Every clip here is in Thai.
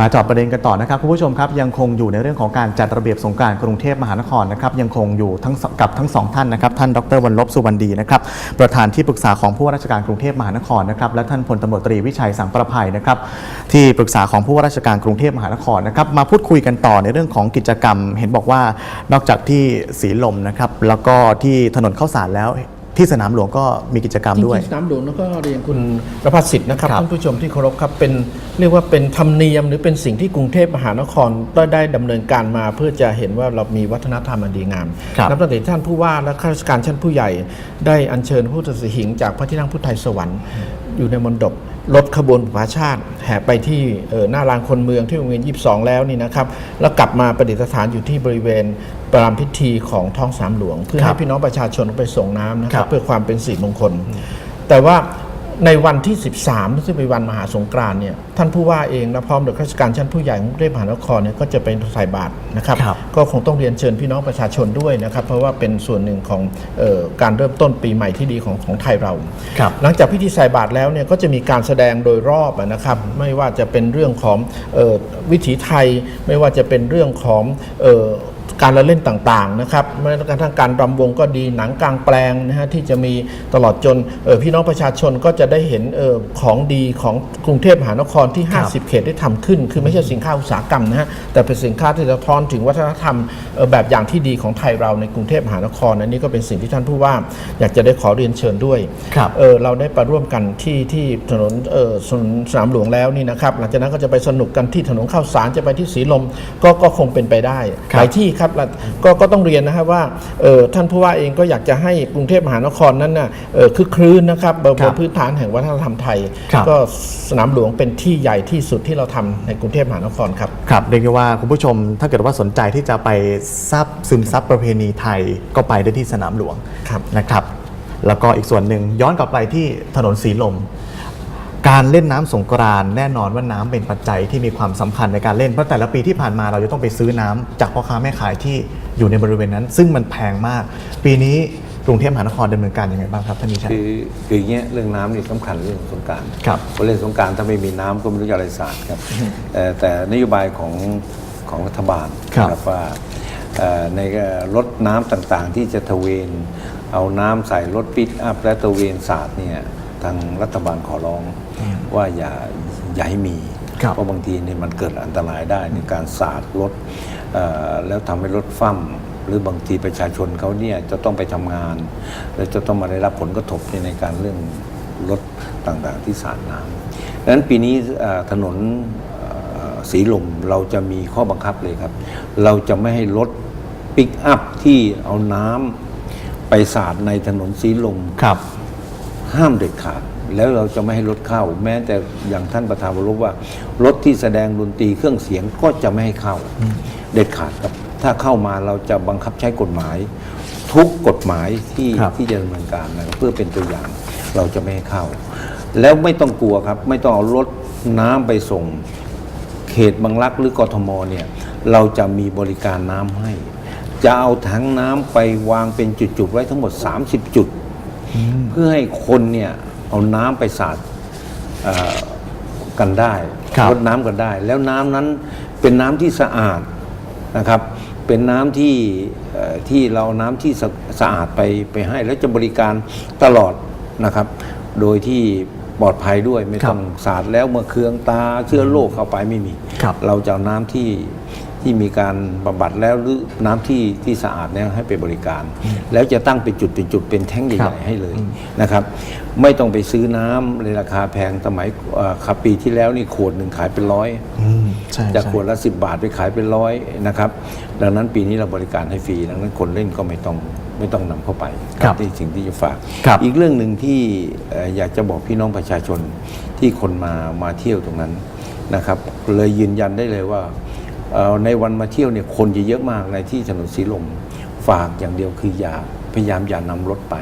มาจอบประเด็นกันต่อนะครับคุณผู้ชมครับยังคงอยู่ในเรื่องของการจัดระเบียบสงการกรุงเทพมหานครนะครับยังคงอยู่ทั้งสกับทั้งสองท่านนะครับท่านดรวันลบสุวรรณดีนะครับประธานที่ปรึกษาของผู้ว่าราชการกรุงเทพมหานครนะครับและท่านพลตำรวจตรีวิชัยสังประภัยนะครับที่ปรึกษาของผู้ว่าราชการกรุงเทพมหานครนะครับมาพูดคุยกันต่อในเรื่องของกิจกรรม เห็นบอกว่านอกจากที่สีลมนะครับแล้วก็ที่ถนนข้าวสารแล้ว ที่สนามหลวงก็มีกิจกรรมจริด้วยงๆสนามหลวงแล้วก็เรียนคุณประภัสสิทธิ์นะครับครับท่านผู้ชมที่เคารพครับเป็นเรียกว่าเป็นธรรมเนียมหรือเป็นสิ่งที่กรุงเทพมหานครได้ได้ดำเนินการมา เพื่อจะเห็นว่าเรามีวัฒนธรรมอันดีงามครับนับตั้งแต่ท่านผู้ว่าและข้าราชการชั้นผู้ใหญ่ ได้อัญเชิญผู้ตัดสินหิงจากพระที่นั่งพุทธไทยสวรรค์ อยู่ในมณฑปรถขบวนผาชาติแห่ไปที่เอ่อหน้าลานคนเมืองที่วงเวียน 22 แล้วนี่นะครับ แล้วกลับมาประดิษฐานอยู่ที่บริเวณประรามพิธีของท้องสนามหลวง เพื่อครัให้บพี่น้องประชาชนไปส่งน้ำนะคครัรับบเพื่อความเป็นสิริมงคล แต่ว่า ในวันที่ 13 ซึ่งเป็นวันมหาสงกรานต์เนี่ยท่านผู้ว่าเองและพร้อมด้วยข้าราชการชั้นผู้ใหญ่ของกรุงเทพมหานครเนี่ยก็จะเป็นใส่บาตรนะครับ ครับ ก็คงต้องเรียนเชิญพี่น้องประชาชนด้วยนะครับ เพราะว่าเป็นส่วนหนึ่งของเออการเริ่มต้นปีใหม่ที่ดีของของไทยเรา ครับ หลังจากพิธีใส่บาตรแล้วเนี่ยก็จะมีการแสดงโดยรอบอะนะครับ ไม่ว่าจะเป็นเรื่องของเออวิถีไทย ไม่ว่าจะเป็นเรื่องของเออ การละเล่นต่างๆนะครับแม้กระทั่งการรำวงก็ดีหนังกลางแปลงนะฮะที่จะมีตลอดจนเออพี่น้องประชาชนก็จะได้เห็นเออของดีของกรุงเทพมหานครที่ครับ50 เขตได้ทำขึ้น คือไม่ใช่สินค้าอุตสาหกรรมนะฮะแต่เป็นสินค้าที่สะท้อนถึงวัฒนธรรมเอ่อแบบอย่างที่ดีของไทยเราในกรุงเทพมหานครอันนี้ก็เป็นสิ่งที่ท่านผู้ว่า อยากจะได้ขอเรียนเชิญด้วยครับเออเราได้ไปร่วมกันที่ที่ถนนเออสนสนามหลวงแล้วนี่นะครับหลังจากนั้นก็จะไปสนุกกันที่ถนนข้าวสารจะไปที่สีลมก็ก็คงเป็นไปได้ครับหลายที่ครับแล้วก็ก็ต้องเรียนนะครับว่าเออท่านผู้ว่าเองก็อยากจะให้กรุงเทพมหานครนั้นน่ะเออคือคลื่นนะครับบนครับบนพื้นฐานแห่งวัฒนธรรมไทยครับก็สนามหลวงเป็นที่ใหญ่ที่สุดที่เราทำในกรุงเทพมหานครครับครับเรียกได้ว่าคุณผู้ชมถ้าเกิดว่าสนใจที่จะไปซับซึมซับประเพณีไทยก็ไปได้ที่สนามหลวงครับนะครับ แล้วก็อีกส่วนหนึ่งย้อนกลับไปที่ถนนสีลม การเล่นน้ำสงกรานต์แน่นอนว่าน้ำเป็นปัจจัยที่มีความสำคัญในการเล่นเพราะแต่ละปีที่ผ่านมาเราจะต้องไปซื้อน้ำจากพ่อค้าแม่ขายที่อยู่ในบริเวณนั้น ซึ่งมันแพงมาก ปีนี้กรุงเทพมหานครดำเนินการยังไงบ้างครับท่านนิชัยคือคืออย่างเงี้ยเรื่องน้ำนี่สำคัญเรื่องสงกรารครับพอเล่นสงกรารถ้าไม่มีน้ำก็ไม่รู้จะอะไรสาดครับเอ่อแต่นโยบายของของรัฐบาลครับนะว่าเอ่อในรถน้ำต่างๆ ที่จะทะเวน เอาน้ำใส่รถปิกอัพและตะเวนสาดเนี่ยทางรัฐบาลขอร้อง ว่าอย่าอย่าให้มีครับเพราะบางทีเนี่ยมันเกิดอันตรายได้ในการสาดรถเอ่อแล้วทำให้รถฟั่มหรือบางทีประชาชนเขาเนี่ยจะต้องไปทำงาน แล้วจะต้องมาได้รับผลกระทบในการเรื่องรถต่างๆที่สาดน้ำดังนั้นปีนี้เอ่อถนนเอ่อสีลมเราจะมีข้อบังคับเลยครับ เราจะไม่ให้รถปิกอัพที่เอาน้ำไปสาดในถนนสีลมครับ ห้ามเด็ดขาด แล้วเราจะไม่ให้รถเข้า แม้แต่อย่างท่านประธานวรบว่ารถที่แสดงดนตรีเครื่องเสียงก็จะไม่ให้เข้าเด็ดขาดครับ ถ้าเข้ามาเราจะบังคับใช้กฎหมาย ทุกกฎหมายที่ครับ ที่จะดำเนินการนะครับเพื่อเป็นตัวอย่างเราจะไม่ให้เข้า แล้วไม่ต้องกลัวครับ ไม่ต้องเอารถน้ำไปส่ง เขตบางรักหรือกทมเนี่ยเราจะมีบริการน้ำให้ จะเอาถังน้ำไปวางเป็นจุดๆไว้ทั้งหมด 30 จุด เพื่อให้คนเนี่ย เอาน้ำไปสาดเอ่อกันได้ครับรดน้ำกันได้ แล้วน้ำนั้นเป็นน้ำที่สะอาดนะครับ เป็นน้ำที่เอ่อที่เราเอาน้ำที่สะสะอาดไปไปให้แล้วจะบริการตลอดนะครับ โดยที่ปลอดภัยด้วยไม่ครับต้องสาดแล้วเมื่อเคืองตาเชื้อโรคเข้าไปไม่มีครับเราจะเอาน้ำที่ ที่มีการบำบัดแล้วหรือน้ำที่ที่สะอาดแล้วให้ไปบริการ แล้วจะตั้งเป็นจุดเป็นจุดเป็นแท้งครัใหญ่บๆให้เลยนะครับ ไม่ต้องไปซื้อน้ำในราคาแพงสมัยเอ่อครับปีที่แล้วนี่ขวดหนึ่งขายเป็นร้อย อืมใช่จากใช่ ขวดละ 10 บาทไปขายเป็นร้อยนะครับ ดังนั้นปีนี้เราบริการให้ฟรี ดังนั้นคนเล่นก็ไม่ต้องไม่ต้องนำเข้าไปครับนี่สิ่งที่จะฝาก ครับอีกเรื่องหนึ่งที่เอ่ออยากจะบอกพี่น้องประชาชนที่คนมามาเที่ยวตรงนั้นนะครับ เลยยืนยันได้เลยว่าเอ่อ ในวันมาเที่ยวเนี่ยคนจะเยอะมากในที่ถนนสีลม ฝากอย่างเดียวคืออย่าพยายามอย่านำรถไป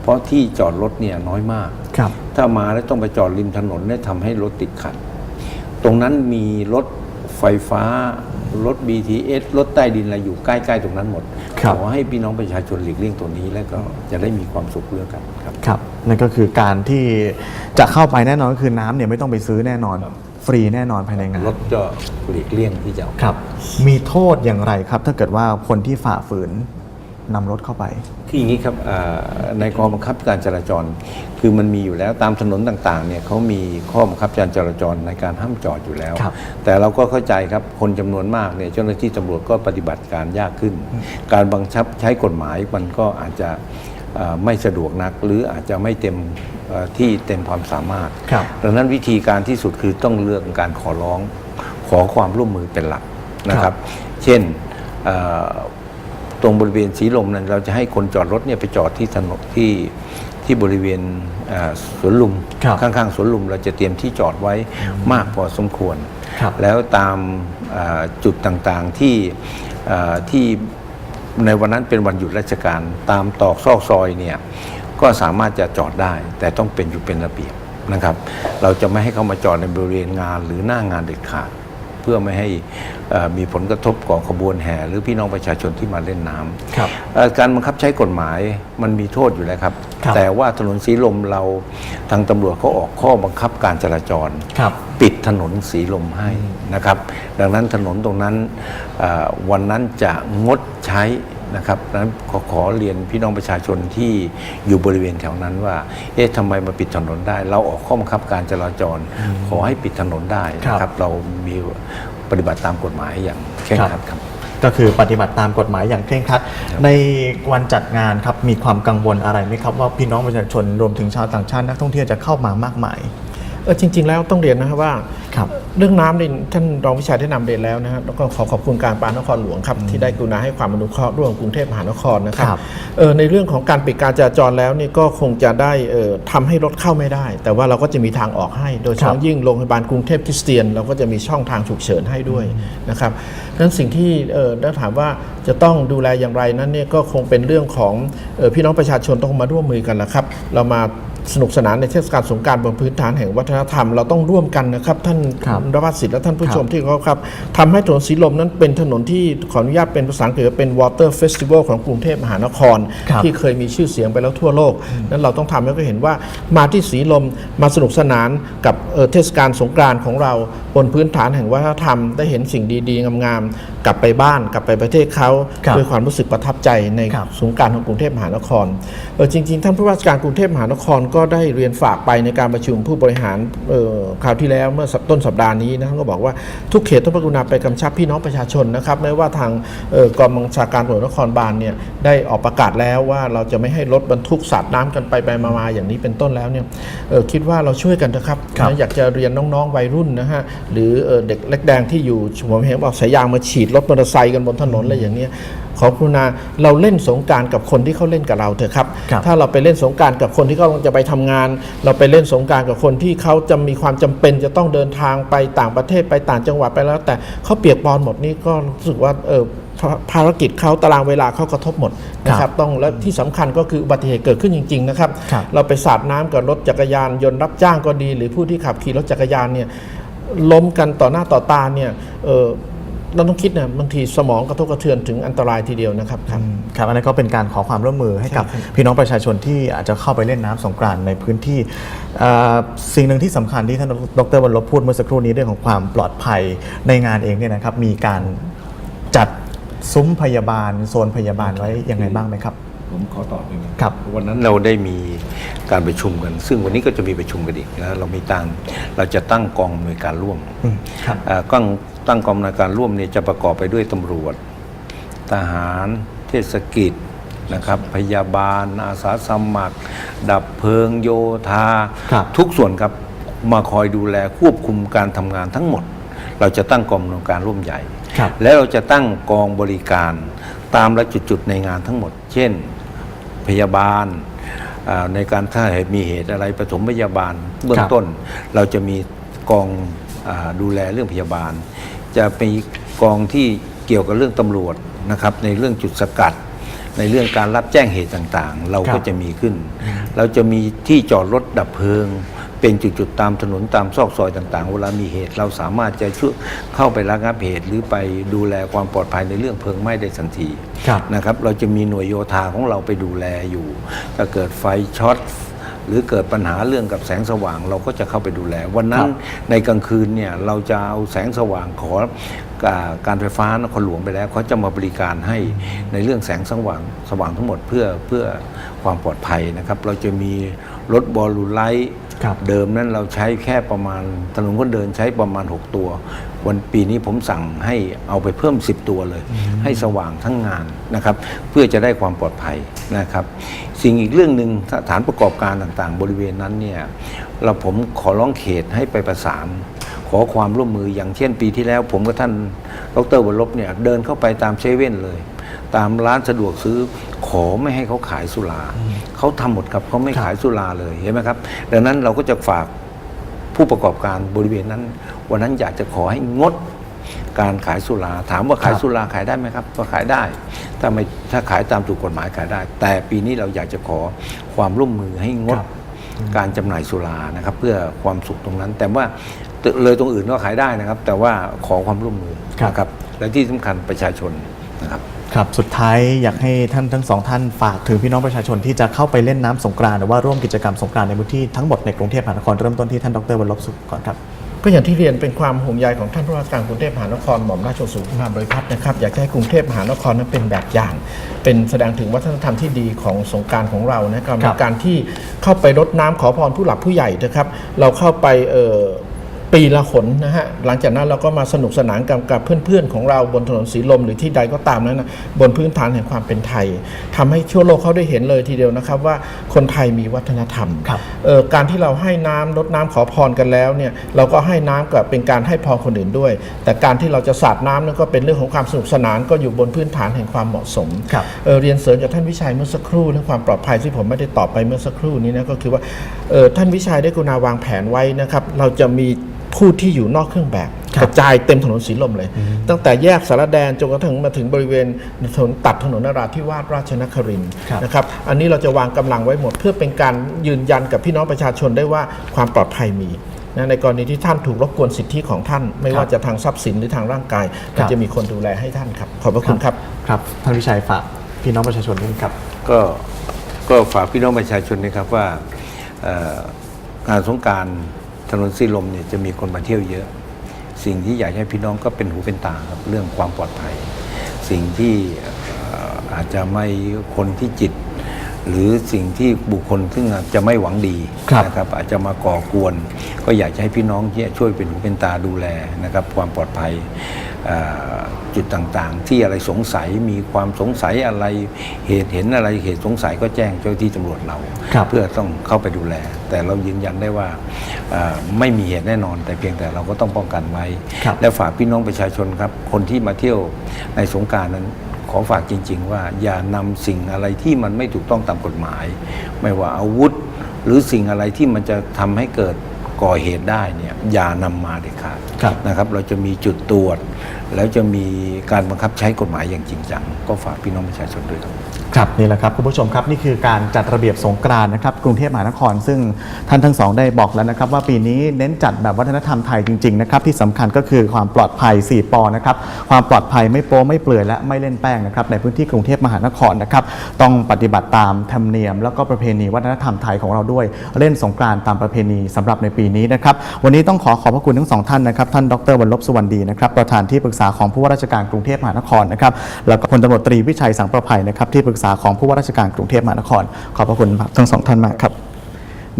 เพราะที่จอดรถเนี่ยน้อยมากครับถ้ามาแล้วต้องไปจอดริมถนนเนี่ยทำให้รถติดขัด ตรงนั้นมีรถไฟฟ้ารถ BTS รถใต้ดินอะไรอยู่ใกล้ๆตรงนั้นหมดครับขอให้พี่น้องประชาชนหลีกเลี่ยงตัวนี้แล้วก็จะได้มีความสุขเรื่องกันครับครับนั่นก็คือการที่จะเข้าไปแน่นอนก็คือน้ำเนี่ยไม่ต้องไปซื้อแน่นอนส รีแน่นอนภายในงาน รถก็หลีกเลี่ยงที่จะเอาครับ มีโทษอย่างไรครับ ถ้าเกิดว่าคนที่ฝ่าฝืนนำรถเข้าไป คืออย่างนี้ครับอ่าในกองบังคับการจราจร คือมันมีอยู่แล้วตามถนนต่างๆเนี่ยเขามีข้อบังคับการจราจรในการห้ามจอดอยู่แล้ว ครับแต่เราก็เข้าใจครับคนจำนวนมากเนี่ยเจ้าหน้าที่ตำรวจก็ปฏิบัติการยากขึ้น การบังคับใช้กฎหมายมันก็อาจจะอ่า ไม่สะดวกนัก หรืออาจจะไม่เต็มเอ่อที่เต็มความสามารถครับดังนั้นวิธีการที่สุดคือต้องเลือกการขอร้องขอความร่วมมือเป็นหลักนะครับ เช่นเอ่อตรงบริเวณสีลมนั้นเราจะให้คนจอดรถเนี่ยไปจอดที่ถนนที่ที่บริเวณเอ่อสวนลุมครับข้างๆสวนลุมเราจะเตรียมที่จอดไว้มากพอสมควรครับแล้วตามเอ่อจุดต่างๆที่เอ่อที่ ในวันนั้นเป็นวันหยุดราชการตามตอกซอกซอยเนี่ยก็สามารถจะจอดได้ แต่ต้องเป็นอยู่เป็นระเบียบนะครับ เราจะไม่ให้เขามาจอดในบริเวณงานหรือหน้างานเด็ดขาด เพื่อไม่ให้เอ่อมีผลกระทบก่อขบวนแห่ หรือพี่น้องประชาชนที่มาเล่นน้ำครับเอ่อการบังคับใช้กฎหมายมันมีโทษอยู่แล้วครับครับ แต่ว่าถนนสีลมเราทางตำรวจเขาออกข้อบังคับการจราจรครับปิดถนนสีลมให้นะครับ ดังนั้นถนนตรงนั้นเอ่อวันนั้นจะงดใช้ นะครับดังนั้นขอขอเรียนพี่น้องประชาชนที่อยู่บริเวณแถวนั้นว่า เอ๊ะทำไมมาปิดถนนได้ เราออกข้อบังคับการจราจร ขอให้ปิดถนนได้นะคครัรับบเรามีปฏิบัติตามกฎหมายอย่างเคร่งครัดครับก็คือปฏิบัติตามกฎหมายอย่างเคร่งครัด ในวันจัดงานครับมีความกังวลอะไรไหมครับว่าพี่น้องประชาชนรวมถึงชาวต่างชาตินักท่องเที่ยวจะเข้ามามากมาย เออจริง ๆ แล้วต้องเรียนนะครับว่าครับ เรื่องน้ำเนี่ยท่านรองวิชัยได้นำเรียนแล้วนะครับแล้วก็ขอขอบคุณการปานนครหลวงครับที่ได้กรุณาให้ความอนุเคราะห์ร่วมกรุงเทพมหานครนะครับครับ เออในเรื่องของการปิดการจราจรแล้วนี่ก็คงจะได้เอ่อทำให้รถเข้าไม่ได้ แต่ว่าเราก็จะมีทางออกให้ โดยเฉครัพาะบยิ่งโรงพยาบาลกรุงเทพคริสเตียน เราก็จะมีช่องทางฉุกเฉินให้ด้วยนะครับดังนั้นสิ่งที่เอ่อถ้าถามว่าจะต้องดูแลอย่างไรนั้นเนี่ยก็คงเป็นเรื่องของเอ่อพี่น้องประชาชนต้องมาร่วมมือกันแหละครับ เรามา สนุกสนานในเทศกาลสงกรารบนพื้นฐานแห่งวัฒนธรรมเราต้องร่วมกันนะครับ ท่านครับรวัตสิทธิ์และท่านผู้ครับชมที่เคารพครับทำให้ถนนสีลมนั้นเป็นถนนที่ขออนุญาตเป็นภาษาอังกฤษว่าเป็น Water Festival ของกรุงเทพมหานครครับที่เคยมีชื่อเสียงไปแล้วทั่วโลก นั้นเราต้องทำให้เขาเห็นว่ามาที่สีลมมาสนุกสนานกับเอ่อเทศกาลสงกรานต์ของเราบนพื้นฐานแห่งวัฒนธรรม ได้เห็นสิ่งดีๆงามๆกลับไปบ้านกลับไปประเทศเขาครับด้วยความรู้สึกประทับใจในครับสงกรารของกรุงเทพมหานครเออจริง ๆ ท่านผู้ว่าราชการกรุงเทพมหานครก็ได้เรียนฝากไปในการประชุมผู้บริหารเอ่อคราวที่แล้วเมื่อสัปต้นสัปดาห์นี้นะท่านก็บอกว่าทุกเขตต้องกรุณาไปกำชับพี่น้องประชาชนนะครับไม่ว่าทางเอ่อกองบัญชาการตำรวจนครบาลเนี่ยได้ออกประกาศแล้วว่าเราจะไม่ให้รถบรรทุกสาดน้ำกันไปไปมาๆอย่างนี้เป็นต้นแล้วเนี่ยเอ่อคิดว่าเราช่วยกันนะครับครับนะอยากจะเรียนน้องๆวัยรุ่นนะฮะหรือเอ่อเด็กเล็กแดงที่อยู่ผมเห็นบอกสายยางมาฉีดรถมอเตอร์ไซค์กันบนถนนอะไรอย่างเนี้ย ขอกรุณาเราเล่นสงกรารกับคนที่เขาเล่นกับเราเถอะครับครับถ้าเราไปเล่นสงกรารกับคนที่เขากำลังจะไปทำงาน เราไปเล่นสงกรารกับคนที่เขาจะมีความจำเป็นจะต้องเดินทางไปต่างประเทศไปต่างจังหวัดไปแล้ว แต่เขาเปียกปอนหมดนี่ก็รู้สึกว่าเออภาภารกิจเขาตารางเวลาเขากระทบหมดนะครับต้องและที่สำคัญก็คืออุบัติเหตุเกิดขึ้นจริง ๆ นะครับครับเราไปสาดน้ำกับรถจักรยานยนต์รับจ้างก็ดี หรือผู้ที่ขับขี่รถจักรยานเนี่ยล้มกันต่อหน้าต่อตาเนี่ย เออเราต้องคิดนะบางทีสมองกระทบกระเทือนถึงอันตรายทีเดียวนะครับครับ ครับอันนั้นก็เป็นการขอความร่วมมือให้กับใช่ครับพี่น้องประชาชนที่อาจจะเข้าไปเล่นน้ำสงกรานต์ในพื้นที่เอ่อสิ่งหนึ่งที่สำคัญที่ท่านดรวันลบพูดเมื่อสักครู่นี้เรื่องของความปลอดภัยในงานเองเนี่ยนะครับ มีการจัดซุ้มพยาบาล โซนพยาบาลไว้ยังไงบ้างไหมครับ ผมขอตอบหนึ่งนะครับวันนั้นเราได้มีการประชุมกัน ซึ่งวันนี้ก็จะมีประชุมกันอีกนะเรามีตั้งเราจะตั้งกองอำนวยการร่วมอืมครับอ่าตั้ง ตั้งกองอำนวยการร่วมเนี่ยจะประกอบไปด้วยตำรวจ ทหาร เทศกิจนะครับ พยาบาล อาสาสมัคร ดับเพลิงโยธาครับทุกส่วนครับมาคอยดูแลควบคุมการทำงานทั้งหมด เราจะตั้งกองอำนวยการร่วมใหญ่ครับแล้วเราจะตั้งกองบริการตามละจุดๆในงานทั้งหมด เช่น พยาบาลอ่าในการถ้ามีเหตุอะไรปฐมพยาบาลเบื้อคงรับต้น เราจะมีกองอา ดูแลเรื่องพยาบาล จะมีกองที่เกี่ยวกับเรื่องตำรวจนะครับในเรื่องจุดสกัด ในเรื่องการรับแจ้งเหตุต่างๆ เราครัก็บจะมีขึ้น เราจะมีที่จอดรถดับเพลิง เป็นจุดๆตามถนนตามซอกซอยต่างๆ เวลามีเหตุเราสามารถจะช่วยเข้าไประงับเหตุหรือไปดูแลความปลอดภัยในเรื่องเพลิงไหม้ได้ทันทีครับนะครับ เราจะมีหน่วยโยธาของเราไปดูแลอยู่ถ้าเกิดไฟช็อต หรือเกิดปัญหาเรื่องกับแสงสว่างเราก็จะเข้าไปดูแล วันนั้นในกลางคืนเนี่ยเราจะเอาแสงสว่างขอการการไฟฟ้านครหลวงไปแล้วเขาจะมาบริการให้ในเรื่องแสงสว่างสว่างทั้งหมดเพื่อเพื่อความปลอดภัยนะครับ เราจะมีรถบอลลูไลท์ ครับ เดิมนั้นเราใช้แค่ประมาณถนนคนเดินใช้ประมาณ 6 ตัว วันปีนี้ผมสั่งให้เอาไปเพิ่ม 10 ตัวเลย ให้สว่างทั้งงานนะครับ เพื่อจะได้ความปลอดภัยนะครับ สิ่งอีกเรื่องหนึ่งสถานประกอบการต่างๆ บริเวณนั้นเนี่ยเราผมขอร้องเขตให้ไปประสานขอความร่วมมืออย่างเช่นปีที่แล้ว ผมกับท่านดรวรลบเนี่ยเดินเข้าไปตามเซเว่นเลย ตามร้านสะดวกซื้อขอไม่ให้เขาขายสุราเขาทำหมดครับเขาไม่ขายสุราเลยเห็นไหมครับ ดังนั้นเราก็จะฝากผู้ประกอบการบริเวณนั้น วันนั้นอยากจะขอให้งดการขายสุราถามว่าขายครับสุราขายได้ไหมครับ ก็ขายได้ถ้าไม่ถ้าขายตามถูกกฎหมายขายได้ แต่ปีนี้เราอยากจะขอความร่วมมือให้งดครับการจำหน่ายสุรานะครับ เพื่อความสุขตรงนั้น แต่ว่าเลยตรงอื่นก็ขายได้นะครับ แต่ว่าขอความร่วมมือครับนะครับและที่สำคัญประชาชนนะครับ ครับสุดท้ายอยากให้ท่านทั้งสองท่านฝากถึงพี่น้องประชาชนที่จะเข้าไปเล่นน้ำสงกรานต์หรือว่าร่วมกิจกรรมสงกรานต์ในพื้นที่ทั้งหมดในกรุงเทพมหานครเริ่มต้นที่ท่านดรวรลบสุขก่อนครับก็อย่างที่เรียนเป็นความห่วงใยของท่านผู้ว่าการกรุงเทพมหานครหม่อมราชวงศ์สุขุมบริพัตรนะครับอยากจะให้กรุงเทพมหานครนั้นเป็นแบบอย่าง เป็นแสดงถึงวัฒนธรรมที่ดีของสงกรารของเรานะครับครับในการที่เข้าไปรดน้ำขอพรผู้หลักผู้ใหญ่นะครับ เราเข้าไปเอ่อ ปีละหนนะฮะหลังจากนั้นเราก็มาสนุกสนานกับกับเพื่อนๆ ของเราบนถนนสีลมหรือที่ใดก็ตามนั้นนะบนพื้นฐานแห่งความเป็นไทยทำให้ทั่วโลกเขาได้เห็นเลยทีเดียวนะครับว่าคนไทยมีวัฒนธรรมครับเอ่อการที่เราให้น้ำรดน้ำขอพรกันแล้วเนี่ยเราก็ให้น้ำกับเป็นการให้พรคนอื่นด้วย แต่การที่เราจะสาดน้ำนั่นก็เป็นเรื่องของความสนุกสนานก็อยู่บนพื้นฐานแห่งความเหมาะสมครับเอ่อเรียนเสริมจากท่านวิชัยเมื่อสักครู่เรื่องความปลอดภัยที่ผมไม่ได้ตอบไปเมื่อสักครู่นี้นะก็คือว่าเอ่อท่านวิชัยได้กรุณาวางแผนไว้นะครับเราจะมี ผู้ที่อยู่นอกเครื่องแบบครับกระจายเต็มถนนสีลมเลย ตั้งแต่แยกสารแดนจนกระทั่งมาถึงบริเวณถนนตัดถนนนราธิวาสราชนครินทร์ครับนะครับอันนี้เราจะวางกำลังไว้หมด เพื่อเป็นการยืนยันกับพี่น้องประชาชนได้ว่าความปลอดภัยมีนะในกรณีที่ท่านถูกรบกวนสิทธิของท่าน ไม่ว่าจะทางทรัพย์สินหรือทางร่างกายครัก็บจะมีคนดูแลให้ท่านครับ ขอบพระคุณครับครับท่านวิชัยฝากพี่น้องประชาชนด้วยครับ ก็ก็ฝากพี่น้องประชาชนนะครับว่าเอ่องานสงกราร ถนนสีลมเนี่ยจะมีคนมาเที่ยวเยอะ สิ่งที่อยากให้พี่น้องก็เป็นหูเป็นตาครับเรื่องความปลอดภัย สิ่งที่เอ่ออาจจะไม่คนที่จิต หรือสิ่งที่บุคคลซึ่งอาจจะไม่หวังดีครับนะครับ อาจจะมาก่อกวน ก็อยากจะให้พี่น้องเนี่ยช่วยเป็นหูเป็นตาดูแลนะครับ ความปลอดภัยเอ่อ จุดต่างๆ ที่อะไรสงสัยมีความสงสัยอะไรเหตุเห็นอะไรเหตุสงสัยก็แจ้งเจ้าหน้าที่ตำรวจเราครับเพื่อต้องเข้าไปดูแล แต่เรายืนยันได้ว่าเอ่อไม่มีเหตุแน่นอน แต่เพียงแต่เราก็ต้องป้องกันไว้ครับและฝากพี่น้องประชาชนครับ คนที่มาเที่ยวในสงกรารนั้นขอฝากจริง ๆ ว่าอย่านำสิ่งอะไรที่มันไม่ถูกต้องตามกฎหมาย ไม่ว่าอาวุธ หรือสิ่งอะไรที่มันจะทำให้เกิด ก่อเหตุได้เนี่ยอย่านำมาเด็ดขาดครับ นะครับ เราจะมีจุดตรวจ แล้วจะมีการบังคับใช้กฎหมายอย่างจริงจังก็ฝากพี่น้องประชาชนด้วยครับ ครับนี่แหละครับคุณผู้ชมครับนี่คือการจัดระเบียบสงกรานต์นะครับกรุงเทพมหานคร ซึ่งท่านทั้งสองได้บอกแล้วนะครับ ว่าปีนี้เน้นจัดแบบวัฒนธรรมไทยจริงๆนะครับที่สำคัญก็คือความปลอดภัย 4 ปอนะครับความปลอดภัยไม่โป๊ไม่เปลือยและไม่เล่นแป้งนะครับในพื้นที่กรุงเทพมหานครนะครับต้องปฏิบัติตามธรรมเนียม แล้วก็ประเพณีวัฒนธรรมไทยของเราด้วย เล่นสงกรานต์ตามประเพณีสำหรับในปีนี้นะครับวันนี้ต้องขอขอบพระคุณทั้งสองท่านนะครับท่านดรวรลบสุวรรณดีนะครับประธานที่ปรึกษาของผู้ว่าราชการกรุงเทพมหานครนะครับแล้วก็พลตำรวจตรีวิชัยสังประภัยนะครับที่ปรึกษาของผู้ว่าราชการกรุงเทพมหานคร ขอบพระคุณทั้งสองท่านมากครับ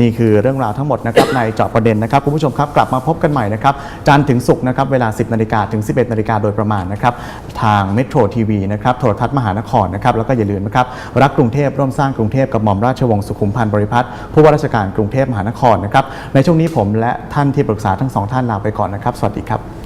นี่คือเรื่องราวทั้งหมดนะครับในเจาะประเด็นนะครับคุณผู้ชมครับกลับมาพบกันใหม่นะครับจันทร์ถึงศุกร์นะครับเวลา 10 นาฬิกาถึง 11 นาฬิกาโดยประมาณนะครับทางเมโทรทีวีนะครับโทรทัศน์มหานครนะครับแล้วก็อย่าลืมนะครับรักกรุงเทพร่วมสร้างกรุงเทพกับหม่อมราชวงศ์สุขุมพันธ์บริพัตรผู้ว่าราชการกรุงเทพมหานครนะครับในช่วงนี้ผมและท่านที่ปรึกษาทั้งสองท่านลาไปก่อนนะครับสวัสดีครับ